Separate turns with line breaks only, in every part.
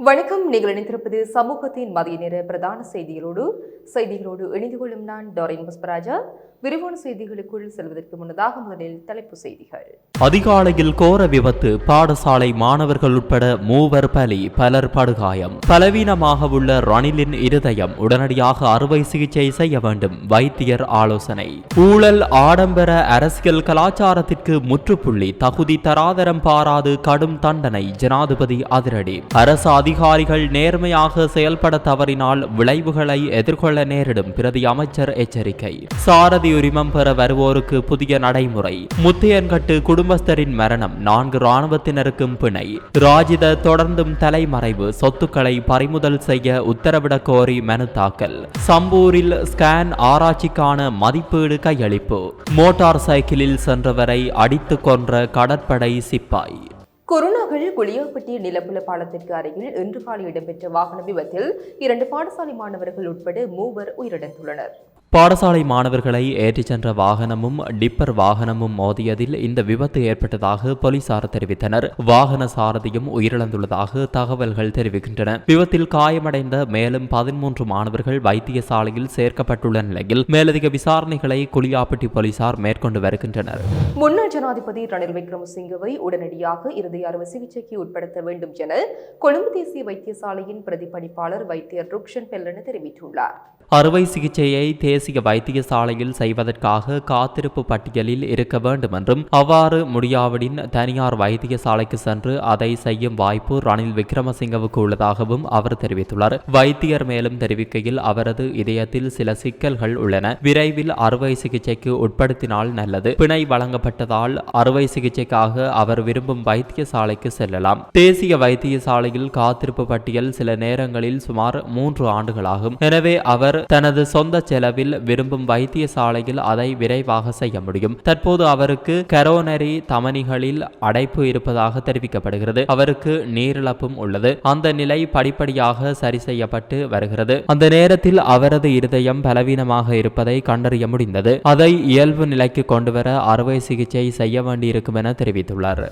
வணக்கம். நீங்கள் இணைந்திருப்பது சமூகத்தின் மதிய நேர பிரதான செய்திகளோடு செய்திகளோடு இணைந்து கொள்ளும் நான் டோரின் புஷ்பராஜா. விரிவான செய்திகளுக்குள் செல்வதற்கு முன்னதாக முதலில் தலைப்பு செய்திகள்.
அதிகாலையில் கோர விபத்து பாடசாலை மாணவர்கள் உட்பட மூவர் பலி பலர் படுகாயம். பலவீனமாக உள்ள ரணிலின் இருதயம் உடனடியாக அறுவை சிகிச்சை செய்ய வேண்டும் வைத்தியர் ஆலோசனை. ஊழல் ஆடம்பர அரசியல் கலாச்சாரத்திற்கு முற்றுப்புள்ளி தகுதி தராதரம் பாராது கடும் தண்டனை ஜனாதிபதி அதிரடி. அரசாதி அதிகாரிகள் நேர்மையாக செயல்பட தவறினால் விளைவுகளை எதிர்கொள்ள நேரிடும் பிரதி அமைச்சர் எச்சரிக்கை. சாரதி உரிமம் பெற வருவோருக்கு புதிய நடைமுறை. முத்தையன்கட்டு குடும்பஸ்தரின் மரணம் நான்கு இராணுவத்தினருக்கும் பிணை. ராஜித தொடர்ந்தும் தலைமறைவு சொத்துக்களை பறிமுதல் செய்ய உத்தரவிடக் கோரி மனு தாக்கல். சம்பூரில் ஸ்கேன் ஆராய்ச்சிக்கான மதிப்பீடு கையளிப்பு. மோட்டார் சைக்கிளில் சென்றவரை அடித்து கொன்ற கடற்படை சிப்பாய்.
கொரோனாவில் குளியாப்பட்டி நிலப்புல பாலத்திற்கு அருகில் இன்று காலை இடம்பெற்ற வாகன விபத்தில் இரண்டு பாடசாலை மாணவர்கள் உட்பட மூவர் உயிரிழந்துள்ளனர்.
பாடசாலை மாணவர்களை ஏற்றிச் சென்ற வாகனமும் டிப்பர் வாகனமும் மோதியதில் இந்த விபத்து ஏற்பட்டதாக போலீசார் தெரிவித்தனர். வாகன சாரதியும் உயிரிழந்துள்ளதாக தகவல்கள் தெரிவிக்கின்றன. விபத்தில் காயமடைந்த மேலும் பதிமூன்று மாணவர்கள் வைத்தியசாலையில் சேர்க்கப்பட்டுள்ள நிலையில் மேலதிக விசாரணைகளை குளியாப்பட்டி போலீசார் மேற்கொண்டு வருகின்றனர்.
முன்னாள் ஜனாதிபதி ரணில் விக்ரமசிங்கவை உடனடியாக இருதய அறுவை சிகிச்சைக்கு உட்படுத்த வேண்டும் என கொழும்பு தேசிய வைத்தியசாலையின் பிரதிபலிப்பாளர் வைத்தியர் ருக்ஷன் பெல்லன தெரிவித்துள்ளார்.
அறுவை சிகிச்சையை தேசிய வைத்தியசாலையில் செய்வதற்காக காத்திருப்பு பட்டியலில் இருக்க வேண்டும் என்றும் அவ்வாறு முடியாவிடின் தனியார் வைத்தியசாலைக்கு சென்று அதை செய்யும் வாய்ப்பு ரணில் விக்ரமசிங்கவுக்கு உள்ளதாகவும் அவர் தெரிவித்துள்ளார். வைத்தியர் மேலும் தெரிவிக்கையில் அவரது இதயத்தில் சில சிக்கல்கள் உள்ளன. விரைவில் அறுவை சிகிச்சைக்கு உட்படுத்தினால் நல்லது. பிணை வழங்கப்பட்டதால் அறுவை சிகிச்சைக்காக அவர் விரும்பும் வைத்தியசாலைக்கு செல்லலாம். தேசிய வைத்தியசாலையில் காத்திருப்பு பட்டியல் சில நேரங்களில் சுமார் மூன்று ஆண்டுகளாகும். எனவே அவர் தனது சொந்த செலவில் விரும்பும் வைத்தியசாலையில் அதை விரைவாக செய்ய முடியும். தற்போது அவருக்கு கரோனரி தமனிகளில் அடைப்பு இருப்பதாக தெரிவிக்கப்படுகிறது. அவருக்கு நீரிழப்பும் உள்ளது. அந்த நிலை படிப்படியாக சரி செய்யப்பட்டு வருகிறது. அந்த நேரத்தில் அவரது இருதயம் பலவீனமாக இருப்பதை கண்டறிய முடிந்தது. அதை இயல்பு நிலைக்கு கொண்டுவர அறுவை சிகிச்சை செய்ய வேண்டியிருக்கும் என தெரிவித்துள்ளார்.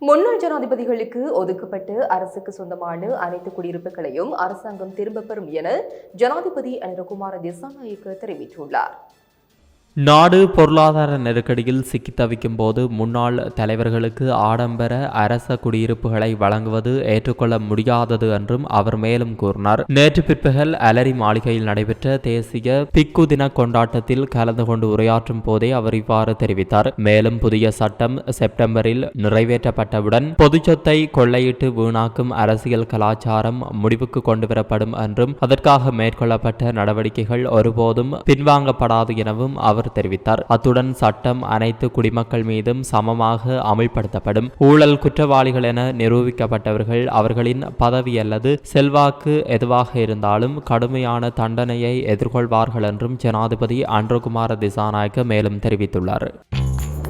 முன்னாள் ஜனாதிபதிகளுக்கு ஒதுக்கப்பட்டு அரசுக்கு சொந்தமான அனைத்து குடியிருப்புகளையும் அரசாங்கம் திரும்பப் பெறும் என ஜனாதிபதி அனிரகுமார திசாநாயக்க தெரிவித்துள்ளார்.
நாடு பொருளாதார நெருக்கடியில் சிக்கி தவிக்கும் போது முன்னாள் தலைவர்களுக்கு ஆடம்பர அரச குடியிருப்புகளை வழங்குவது ஏற்றுக்கொள்ள முடியாதது என்றும் அவர் மேலும் கூறினார். நேற்று பிற்பகல் அலரி மாளிகையில் நடைபெற்ற தேசிய பிக்கு தின கொண்டாட்டத்தில் கலந்து கொண்டு உரையாற்றும் போதே அவர் இவ்வாறு தெரிவித்தார். மேலும் புதிய சட்டம் செப்டம்பரில் நிறைவேற்றப்பட்டவுடன் பொதுச்சொத்தை கொள்ளையிட்டு வீணாக்கும் அரசியல் கலாச்சாரம் முடிவுக்கு கொண்டுவரப்படும் என்றும் அதற்காக மேற்கொள்ளப்பட்ட நடவடிக்கைகள் ஒருபோதும் பின்வாங்கப்படாது எனவும் அவர் தெரிவித்தார். அத்துடன் சட்டம் அனைத்து குடிமக்கள் மீதும் சமமாக அமல்படுத்தப்படும். ஊழல் குற்றவாளிகள் என நிரூபிக்கப்பட்டவர்கள் அவர்களின் பதவி அல்லது செல்வாக்கு எதுவாக இருந்தாலும் கடுமையான தண்டனையை எதிர்கொள்வார்கள் என்றும் ஜனாதிபதி அன்ருகுமார திசாநாயக்க மேலும் தெரிவித்துள்ளார்.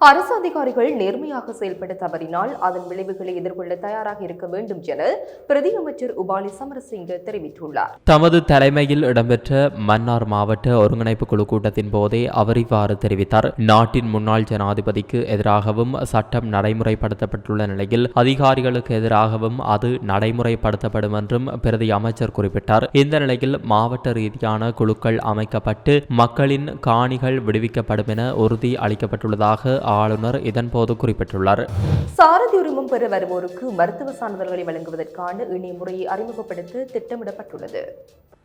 அரசு அதிகாரிகள் நேர்மையாக செயல்பட தவறினால் அதன் விளைவுகளை எதிர்கொள்ள தயாராக இருக்க வேண்டும் என பிரதி அமைச்சர் உபாலி சமரசிங்க தெரிவித்துள்ளார்.
தமது தலைமையில் இடம்பெற்ற மன்னார் மாவட்ட ஒருங்கிணைப்பு குழு கூட்டத்தின் போதே அவர் இவ்வாறு தெரிவித்தார். நாட்டின் முன்னாள் ஜனாதிபதிக்கு எதிராகவும் சட்டம் நடைமுறைப்படுத்தப்பட்டுள்ள நிலையில் அதிகாரிகளுக்கு எதிராகவும் அது நடைமுறைப்படுத்தப்படும் என்றும் பிரதி அமைச்சர் குறிப்பிட்டார். இந்த நிலையில் மாவட்ட ரீதியான குழுக்கள் அமைக்கப்பட்டு மக்களின் காணிகள் விடுவிக்கப்படும் என உறுதி அளிக்கப்பட்டுள்ளதாக ஆளுநர் இதன்போது குறிப்பிட்டுள்ளார்.
சாரதி உரிமம் பெற வருவோருக்கு மருத்துவ சான்றிதழ்களை வழங்குவதற்கான இணைய முறையை அறிமுகப்படுத்த திட்டமிடப்பட்டுள்ளது.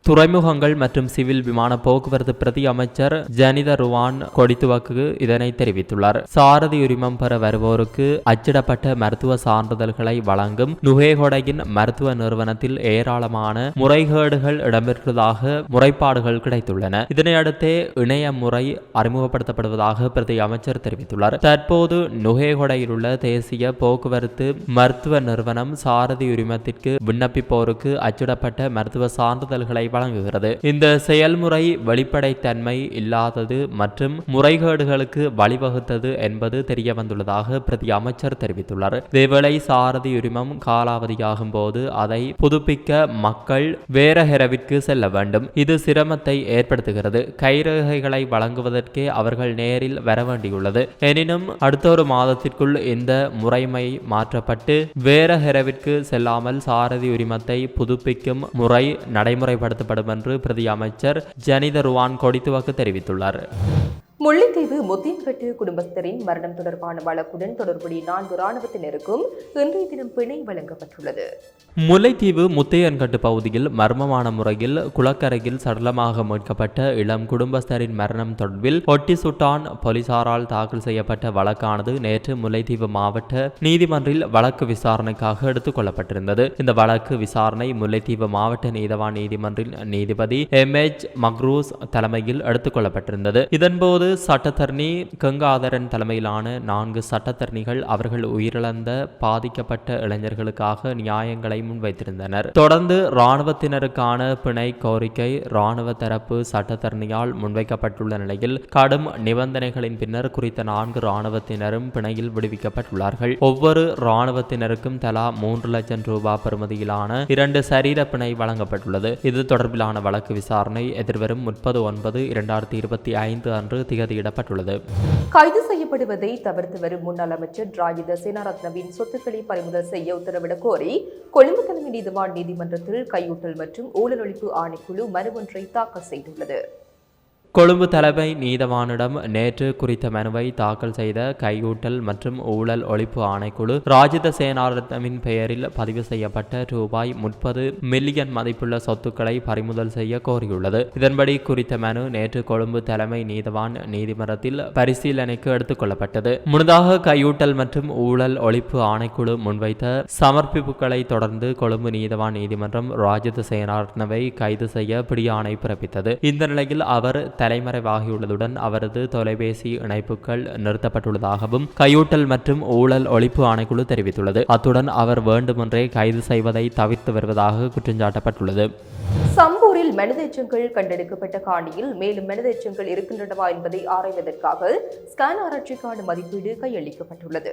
துறைமுகங்கள் மற்றும் சிவில் விமான போக்குவரத்து பிரதி அமைச்சர் ஜனித ருவான் கொடித்துவக்கு இதனை தெரிவித்துள்ளார். சாரதி உரிமம் பெற வருவோருக்கு அச்சிடப்பட்ட மருத்துவ சான்றிதழ்களை வழங்கும் நுகேகொடையின் மருத்துவ நிறுவனத்தில் ஏராளமான முறைகேடுகள் இடம்பெற்றதாக முறைப்பாடுகள் கிடைத்துள்ளன. இதனையடுத்தே இணைய முறை அறிமுகப்படுத்தப்படுவதாக பிரதி அமைச்சர் தெரிவித்துள்ளார். தற்போது நுகேகொடையில் உள்ள தேசிய போக்குவரத்து மருத்துவ நிறுவனம் சாரதி உரிமத்திற்கு விண்ணப்பிப்போருக்கு அச்சிடப்பட்ட மருத்துவ சான்றிதழ்களை வழங்குகிறது. இந்த செயல்முறை வெளிப்படைத்தன்மை இல்லாதது மற்றும் முறைகேடுகளுக்கு வழிவகுத்தது என்பது தெரிய வந்துள்ளதாக பிரதி அமைச்சர் தெரிவித்துள்ளார். இதேவேளை சாரதி உரிமம் காலாவதியாகும் போது அதை புதுப்பிக்க மக்கள் வேரஹெரவிற்கு செல்ல வேண்டும். இது சிரமத்தை ஏற்படுத்துகிறது. கைரேகைகளை வழங்குவதற்கே அவர்கள் நேரில் வர வேண்டியுள்ளது எனினும் அடுத்த ஒரு மாதத்திற்குள் இந்த முறைமை மாற்றப்பட்டு வேரஹெரவிற்கு செல்லாமல் சாரதி உரிமத்தை புதுப்பிக்கும் முறை நடைமுறைப்படுத்த நடைமுறைப்படுத்தப்படும் என்று பிரதி அமைச்சர் ஜனித ருவான் கொடித்துவக்கு தெரிவித்துள்ளார்.
முல்லைத்தீவு முத்தியம்பட்டு குடும்பஸ்தரின் மரணம் தொடர்பான வழக்குடன் தொடர்புடைய நான்கு ராணுவத்தினருக்கும் இன்றைய தினம் பிணை வழங்கப்பட்டுள்ளது.
முல்லைத்தீவு முத்தையன்கட்டு பகுதியில் மர்மமான முறையில் குளக்கரையில் சடலமாக மீட்கப்பட்ட இளம் குடும்பஸ்தரின் மரணம் தொடர்பில் ஒட்டி சுட்டான் போலீசாரால் தாக்கல் செய்யப்பட்ட வழக்கானது நேற்று முல்லைத்தீவு மாவட்ட நீதிமன்றில் வழக்கு விசாரணைக்காக எடுத்துக் கொள்ளப்பட்டிருந்தது. இந்த வழக்கு விசாரணை முல்லைத்தீவு மாவட்ட நீதவான் நீதிமன்றின் நீதிபதி எம் எச் மக்ரூஸ் தலைமையில் எடுத்துக் கொள்ளப்பட்டிருந்தது. இதன்போது சட்டத்தரணி கங்காதரன் தலைமையிலான நான்கு சட்டத்தரணிகள் அவர்கள் உயிரிழந்த பாதிக்கப்பட்ட இளைஞர்களுக்காக நியாயங்களை முன்வைத்திருந்தனர். தொடர்ந்து இராணுவத்தினருக்கான பிணை கோரிக்கை இராணுவ தரப்பு சட்டத்தரணியால் முன்வைக்கப்பட்டுள்ள நிலையில் கடும் நிபந்தனைகளின் பின்னர் குறித்த நான்கு இராணுவத்தினரும் பிணையில் விடுவிக்கப்பட்டுள்ளார்கள். ஒவ்வொரு இராணுவத்தினருக்கும் தலா மூன்று லட்சம் ரூபாய் பெறுமதியிலான இரண்டு சரீர பிணை வழங்கப்பட்டுள்ளது. இது தொடர்பிலான வழக்கு விசாரணை எதிர்வரும் முப்பது ஒன்பது இரண்டாயிரத்தி இருபத்தி ஐந்து அன்று திகதியிடப்பட்டுள்ளது
கைது செய்யப்படுவதை தவிர்த்து வரும் முன்னாள் அமைச்சர் ராஜித சேனாரத்னவின் சொத்துக்களை பறிமுதல் செய்ய உத்தரவிடக் கோரி கொழும்பு தலைமை நீதிவான் நீதிமன்றத்தில் கையூட்டல் மற்றும் ஊழலொழிப்பு ஆணைக்குழு மனு ஒன்றை தாக்கல் செய்துள்ளது.
கொழும்பு தலைமை நீதவானிடம் நேற்று குறித்த மனுவை தாக்கல் செய்த கையூட்டல் மற்றும் ஊழல் ஒழிப்பு ஆணைக்குழு ராஜித சேனாரத்னவின் பெயரில் பதிவு செய்யப்பட்ட ரூபாய் முப்பது மில்லியன் மதிப்புள்ள சொத்துக்களை பறிமுதல் செய்ய கோரியுள்ளது. இதன்படி குறித்த மனு நேற்று கொழும்பு தலைமை நீதவான் நீதிமன்றத்தில் பரிசீலனைக்கு எடுத்துக் கொள்ளப்பட்டது. முன்னதாக கையூட்டல் மற்றும் ஊழல் ஒழிப்பு ஆணைக்குழு முன்வைத்த சமர்ப்பிப்புகளை தொடர்ந்து கொழும்பு நீதவான் நீதிமன்றம் ராஜித சேனாரத்னவை கைது செய்ய பிடியாணை பிறப்பித்தது. இந்த நிலையில் அவர் தலைமறைவாகியுள்ளதுடன் அவரது தொலைபேசி இணைப்புகள் நிறுத்தப்பட்டுள்ளதாகவும் கையூட்டல் மற்றும் ஊழல் ஒழிப்பு ஆணைக்குழு தெரிவித்துள்ளது. அத்துடன் அவர் வேண்டுமென்றே கைது செய்வதை தவிர்த்து வருவதாக குற்றஞ்சாட்டப்பட்டுள்ளது.
சம்பூரில் மனித எச்சங்கள் கண்டெடுக்கப்பட்ட காணியில் மேலும் மனித எச்சங்கள் இருக்கின்றனவா என்பதை ஆராய்வதற்காக ஸ்கேன் ஆராய்ச்சிக்கான மதிப்பீடு கையளிக்கப்பட்டுள்ளது.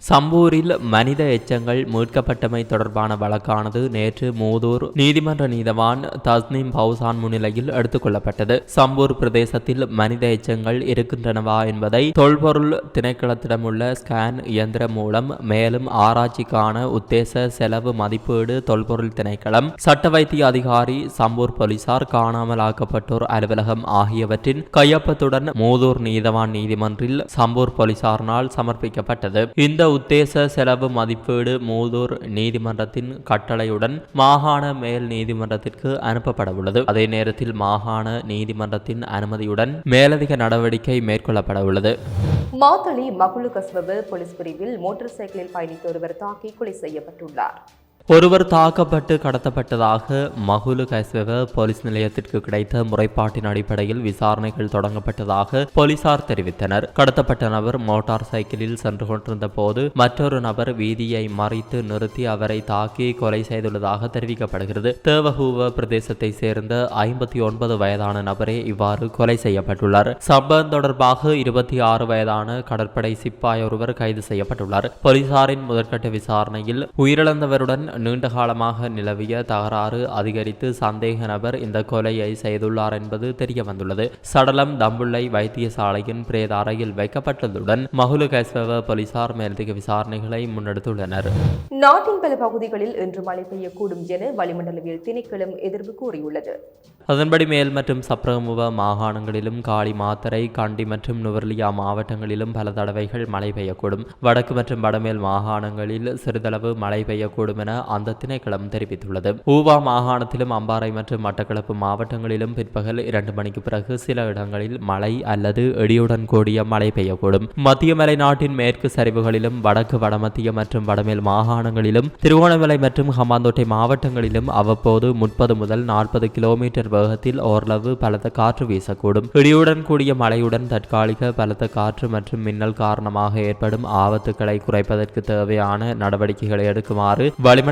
சம்பூரில் மனித எச்சங்கள் மீட்கப்பட்டமை தொடர்பான வழக்கானது நேற்று மூதூர் நீதிமன்ற நீதவான் தஸ்னீம் பவுசான் முன்னிலையில் எடுத்துக்கொள்ளப்பட்டது. சம்பூர் பிரதேசத்தில் மனித எச்சங்கள் இருக்கின்றனவா என்பதை தொல்பொருள் திணைக்களத்திடம் உள்ள ஸ்கேன் இயந்திரம் மூலம் மேலும் ஆராய்ச்சிக்கான உத்தேச செலவு மதிப்பீடு தொல்பொருள் திணைக்களம் சட்ட வைத்திய அதிகாரி சம்பூர் போலீசார் காணாமலாக்கப்பட்டோர் அலுவலகம் ஆகியவற்றின் கையொப்பத்துடன் மூதூர் நீதவான் நீதிமன்றில் சம்பூர் போலீசாரினால் சமர்ப்பிக்கப்பட்டது. இந்த உத்தேச செலவு மதிப்பீடு மூதூர் நீதிமன்றத்தின் கட்டளையுடன் மாகாண மேல் நீதிமன்றத்திற்கு அனுப்பப்பட உள்ளது அதே நேரத்தில் மாகாண நீதிமன்றத்தின் அனுமதியுடன் மேலதிக நடவடிக்கை மேற்கொள்ளப்பட உள்ளது
மாத்தளி மகுளு கசுவ போலீஸ் பிரிவில் மோட்டார் சைக்கிளில் பயணித்த ஒருவர் தாக்கி கொலை செய்யப்பட்டுள்ளார்.
ஒருவர் தாக்கப்பட்டு கடத்தப்பட்டதாக மகுலு கைஸ்வெவ போலீஸ் நிலையத்திற்கு கிடைத்த முறைப்பாட்டின் அடிப்படையில் விசாரணைகள் தொடங்கப்பட்டதாக போலீசார் தெரிவித்தனர். கடத்தப்பட்ட நபர் மோட்டார் சைக்கிளில் சென்று கொண்டிருந்த போது மற்றொரு நபர் வீதியை மறித்து நிறுத்தி அவரை தாக்கி கொலை செய்துள்ளதாக தெரிவிக்கப்படுகிறது. தேவகூவ பிரதேசத்தை சேர்ந்த ஐம்பத்தி ஒன்பது வயதான நபரே இவ்வாறு கொலை செய்யப்பட்டுள்ளார். சம்பவம் தொடர்பாக இருபத்தி ஆறு வயதான கடற்படை சிப்பாய் ஒருவர் கைது செய்யப்பட்டுள்ளார். போலீசாரின் முதற்கட்ட விசாரணையில் உயிரிழந்தவருடன் நீண்ட காலமாக நிலவிய தகராறு அதிகரித்து சந்தேக நபர் இந்த கொலையை செய்துள்ளார் என்பது தெரிய வந்துள்ளது சடலம் தம்புள்ளை வைத்தியசாலையின் பிரேத அறையில் வைக்கப்பட்டதுடன் மகுலு கைஸ்வவ போலீசார் மேலதிக விசாரணைகளை முன்னெடுத்துள்ளனர்.
நாட்டின் பல பகுதிகளில் இன்று மழை பெய்யக்கூடும் என வளிமண்டலவியல் திணைக்களம் எதிர்ப்பு கூறியுள்ளது.
அதன்படி மேல் மற்றும் சப்ரகமுவ மாகாணங்களிலும் காலி மாத்தரை கண்டி மற்றும் நுவர்லியா மாவட்டங்களிலும் பல தடவைகள் மழை பெய்யக்கூடும். வடக்கு மற்றும் வடமேல் மாகாணங்களில் சிறிதளவு மழை பெய்யக்கூடும் என அந்த திணைக்களம் தெரிவித்துள்ளது. ஊவா மாகாணத்திலும் அம்பாறை மற்றும் மட்டக்களப்பு மாவட்டங்களிலும் பிற்பகல் இரண்டு மணிக்கு பிறகு சில இடங்களில் மழை அல்லது இடியுடன் கூடிய மழை பெய்யக்கூடும். மத்திய மலை நாட்டின் மேற்கு சரிவுகளிலும் வடக்கு வடமத்திய மற்றும் வடமேல் மாகாணங்களிலும் திருவோணமலை மற்றும் ஹமாந்தோட்டை மாவட்டங்களிலும் அவ்வப்போது முப்பது முதல் நாற்பது கிலோமீட்டர் வேகத்தில் ஓரளவு பலத்த காற்று வீசக்கூடும். இடியுடன் கூடிய மழையுடன் தற்காலிக பலத்த காற்று மற்றும் மின்னல் காரணமாக ஏற்படும் ஆபத்துக்களை குறைப்பதற்கு தேவையான நடவடிக்கைகளை எடுக்குமாறு வளிமண்டல